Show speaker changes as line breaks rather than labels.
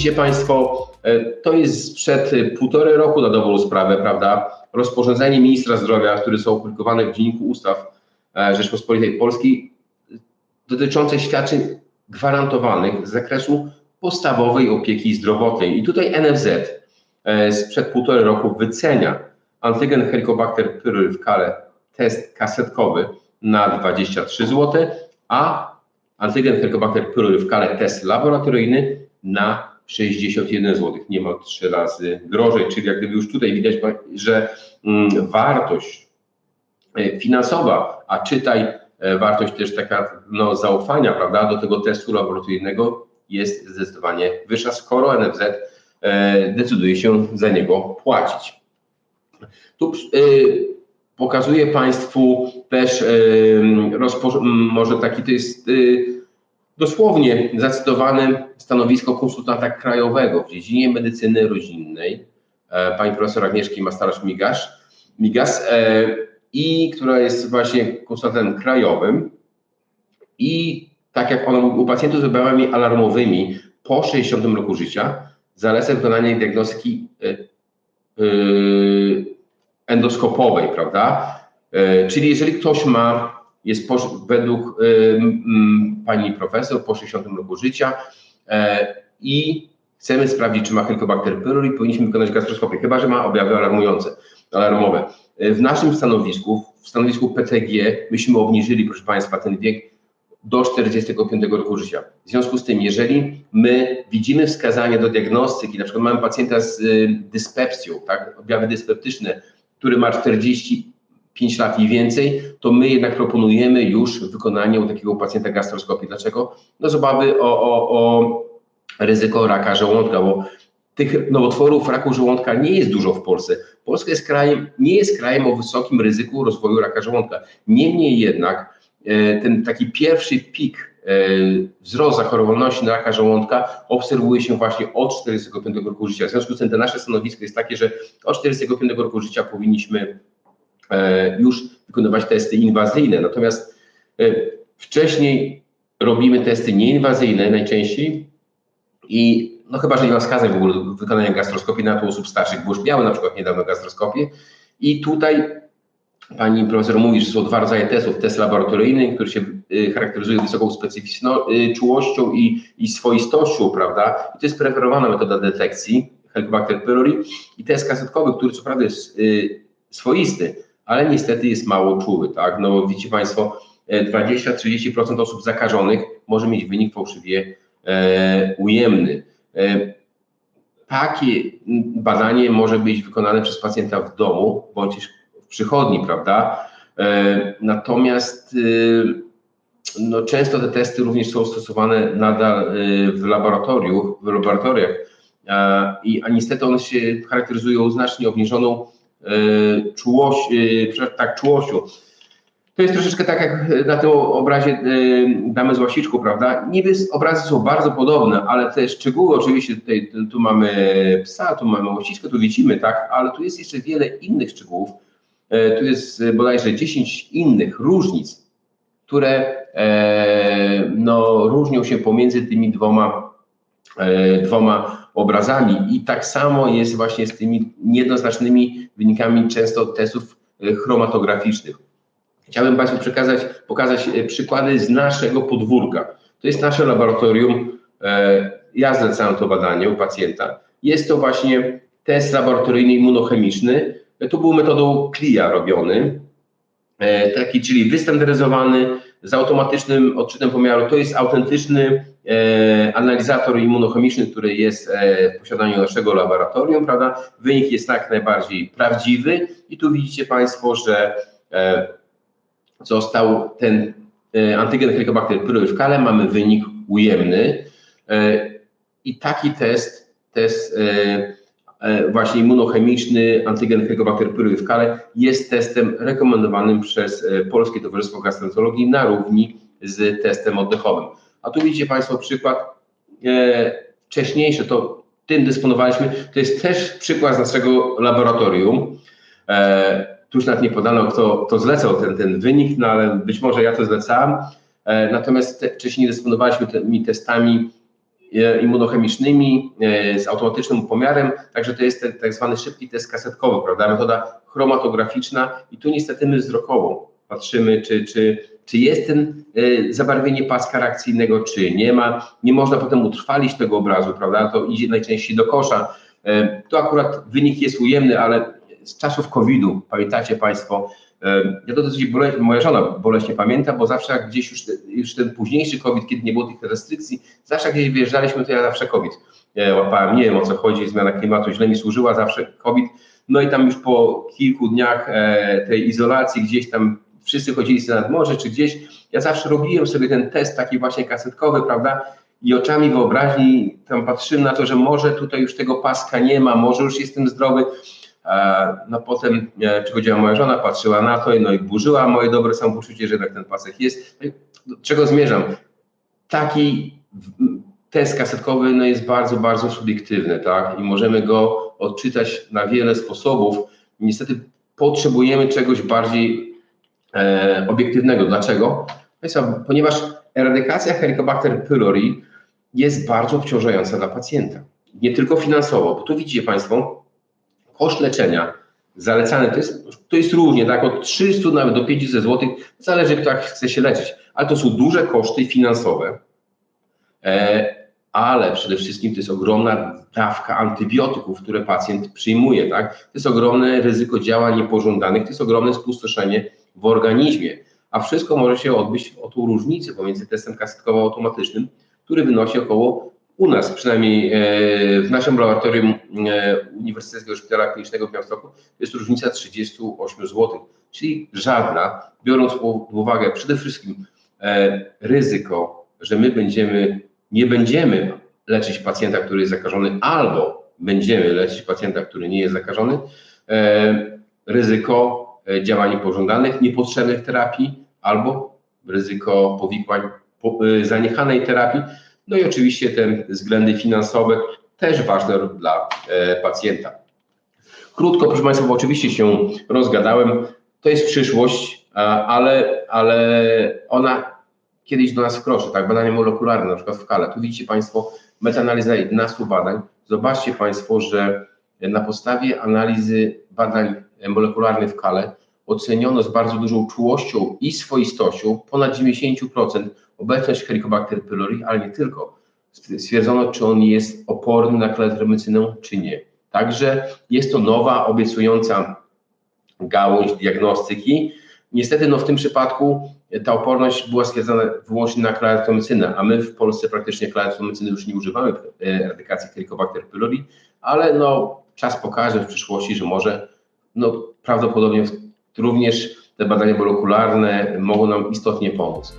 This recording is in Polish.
widzicie Państwo, e, to jest sprzed e, półtorej roku na dobrą sprawę, prawda? Rozporządzenie ministra zdrowia, które są opublikowane w Dzienniku Ustaw e, Rzeczpospolitej Polskiej, dotyczące świadczeń gwarantowanych z zakresu podstawowej opieki zdrowotnej. I tutaj NFZ sprzed półtorej roku wycenia antygen Helicobacter pylori w kale test kasetkowy na 23 zł, a antygen Helicobacter pylori w kale test laboratoryjny na 61 zł, niemal 3 razy drożej, czyli jak gdyby już tutaj widać, że mm, wartość e, finansowa, a czytaj e, wartość też taka no, zaufania, prawda, do tego testu laboratoryjnego jest zdecydowanie wyższa, skoro NFZ e, decyduje się za niego płacić. Tu pokazuję Państwu też może taki to jest dosłownie zacytowane stanowisko konsultanta krajowego w dziedzinie medycyny rodzinnej, e, pani profesor Agnieszki Mastarosz-Migasz, Migas, e, i która jest właśnie konsultantem krajowym i tak jak ona mówi, u pacjentów z objawami alarmowymi po 60 roku życia zaleca wykonanie diagnostyki e, endoskopowej, prawda? Czyli jeżeli ktoś ma jest po, według pani profesor po 60 roku życia e, i chcemy sprawdzić, czy ma Helicobacter pylori, powinniśmy wykonać gastroskopię, chyba że ma objawy alarmujące, alarmowe. E, w naszym stanowisku, w stanowisku PTG, myśmy obniżyli, proszę Państwa, ten wiek do 45 roku życia. W związku z tym, jeżeli my widzimy wskazanie do diagnostyki, na przykład mamy pacjenta z y, dyspepsją, tak, objawy dyspeptyczne, który ma 40 5 lat i więcej, to my jednak proponujemy już wykonanie u takiego pacjenta gastroskopii. Dlaczego? No z obawy o, o, o ryzyko raka żołądka, bo tych nowotworów raku żołądka nie jest dużo w Polsce. Polska jest krajem, nie jest krajem o wysokim ryzyku rozwoju raka żołądka. Niemniej jednak e, ten taki pierwszy pik, e, wzrost zachorowalności na raka żołądka obserwuje się właśnie od 45 roku życia. W związku z tym nasze stanowisko jest takie, że od 45 roku życia powinniśmy już wykonywać testy inwazyjne. Natomiast e, wcześniej robimy testy nieinwazyjne najczęściej i no chyba, że nie ma wskazań w ogóle wykonania gastroskopii na osób starszych, bo już miały na przykład niedawno gastroskopię i tutaj pani profesor mówi, że są dwa rodzaje testów. Test laboratoryjny, który się e, charakteryzuje wysoką specyficznością, czułością i, i swoistością, prawda? I to jest preferowana metoda detekcji Helicobacter pylori i test kasetkowy, który co prawda jest swoisty, ale niestety jest mało czuły, tak? No widzicie Państwo, 20-30% e, osób zakażonych może mieć wynik fałszywie e, ujemny. E, takie badanie może być wykonane przez pacjenta w domu bądź w przychodni, prawda? E, natomiast e, no, często te testy również są stosowane nadal e, w laboratorium, w laboratoriach, i, a niestety one się charakteryzują znacznie obniżoną E, czułość, e, tak, czułością. To jest troszeczkę tak jak na tym obrazie e, damy z łasiczką, prawda? Niby obrazy są bardzo podobne, ale te szczegóły, oczywiście tutaj tu mamy psa, tu mamy łasiczkę, tu widzimy, tak? Ale tu jest jeszcze wiele innych szczegółów. Tu jest bodajże 10 innych różnic, które no, różnią się pomiędzy tymi dwoma, dwoma obrazami. I tak samo jest właśnie z tymi niejednoznacznymi wynikami często testów e, chromatograficznych. Chciałbym Państwu przekazać, pokazać e, przykłady z naszego podwórka. To jest nasze laboratorium. E, ja zlecałem to badanie u pacjenta. Jest to właśnie test laboratoryjny immunochemiczny. Tu był metodą CLIA robiony, taki, czyli wystandaryzowany, z automatycznym odczytem pomiaru. To jest autentyczny e, analizator immunochemiczny, który jest e, w posiadaniu naszego laboratorium, prawda? Wynik jest jak najbardziej prawdziwy i tu widzicie Państwo, że e, został ten e, antygen Helicobacter pylori w kale, mamy wynik ujemny e, i taki test, test E, właśnie immunochemiczny antygen Helicobacter pylori jest testem rekomendowanym przez e, Polskie Towarzystwo Gastroenterologii na równi z testem oddechowym. A tu widzicie Państwo przykład e, wcześniejszy, to tym dysponowaliśmy, to jest też przykład z naszego laboratorium. E, tu już nawet nie podano, kto, kto zlecał ten, ten wynik, no ale być może ja to zlecałem. E, natomiast te, wcześniej dysponowaliśmy tymi testami e, immunochemicznymi e, z automatycznym pomiarem, także to jest ten tak zwany szybki test kasetkowy, prawda, metoda chromatograficzna i tu niestety my wzrokową patrzymy, czy, czy, czy jest ten e, zabarwienie paska reakcyjnego, czy nie ma, nie można potem utrwalić tego obrazu, prawda, to idzie najczęściej do kosza, E, Tu akurat wynik jest ujemny, ale z czasów COVID-u, pamiętacie Państwo, e, ja to dosyć bole, moja żona boleśnie pamięta, bo zawsze jak gdzieś już, już ten późniejszy COVID, kiedy nie było tych restrykcji, zawsze gdzieś wyjeżdżaliśmy, to ja zawsze COVID e, łapałem. Nie wiem o co chodzi, zmiana klimatu źle mi służyła, zawsze COVID. No i tam już po kilku dniach e, tej izolacji gdzieś tam wszyscy chodzili sobie nad morze czy gdzieś, ja zawsze robiłem sobie ten test taki właśnie kasetkowy, prawda, i oczami wyobraźni tam patrzyłem na to, że może tutaj już tego paska nie ma, może już jestem zdrowy. E, No potem przychodziła moja żona, patrzyła na to no i burzyła moje dobre samopoczucie, że jednak ten pasek jest. No Do czego zmierzam? Taki test kasetkowy no jest bardzo, bardzo subiektywny, tak? I możemy go odczytać na wiele sposobów. Niestety potrzebujemy czegoś bardziej e, obiektywnego. Dlaczego? Państwa, ponieważ eradykacja Helicobacter pylori jest bardzo obciążająca dla pacjenta. Nie tylko finansowo, bo tu widzicie Państwo, koszt leczenia zalecany to jest, to jest różnie, tak, od 300 nawet do 500 zł, zależy kto jak chce się leczyć, ale to są duże koszty finansowe, e, ale przede wszystkim to jest ogromna dawka antybiotyków, które pacjent przyjmuje, tak, to jest ogromne ryzyko działań niepożądanych, to jest ogromne spustoszenie w organizmie, a wszystko może się odbyć o tą różnicę pomiędzy testem kasetkowo-automatycznym, który wynosi około u nas, przynajmniej e, w naszym laboratorium e, Uniwersyteckiego Szpitala Klinicznego w Białymstoku, jest różnica 38 zł, czyli żadna, biorąc pod uwagę przede wszystkim e, ryzyko, że my będziemy, nie będziemy leczyć pacjenta, który jest zakażony, albo będziemy leczyć pacjenta, który nie jest zakażony, ryzyko działań pożądanych, niepotrzebnych terapii, albo ryzyko powikłań po, zaniechanej terapii, no i oczywiście te względy finansowe też ważne dla e, pacjenta. Krótko, proszę Państwa, bo oczywiście się rozgadałem. To jest przyszłość, ale, ale ona kiedyś do nas wkroczy, tak? Badania molekularne, na przykład w kale. Tu widzicie Państwo metaanaliza 11 badań. Zobaczcie Państwo, że na podstawie analizy badań molekularnych w kale oceniono z bardzo dużą czułością i swoistością, ponad 90%, obecność Helicobacter pylori, ale nie tylko. Stwierdzono, czy on jest oporny na klarytromycynę, czy nie. Także jest to nowa, obiecująca gałąź diagnostyki. Niestety no, w tym przypadku ta oporność była stwierdzona wyłącznie na klarytromycynę, a my w Polsce praktycznie klarytromycyny już nie używamy w e, eradykacji Helicobacter pylori, ale no, czas pokaże w przyszłości, że może no, prawdopodobnie również te badania molekularne mogą nam istotnie pomóc.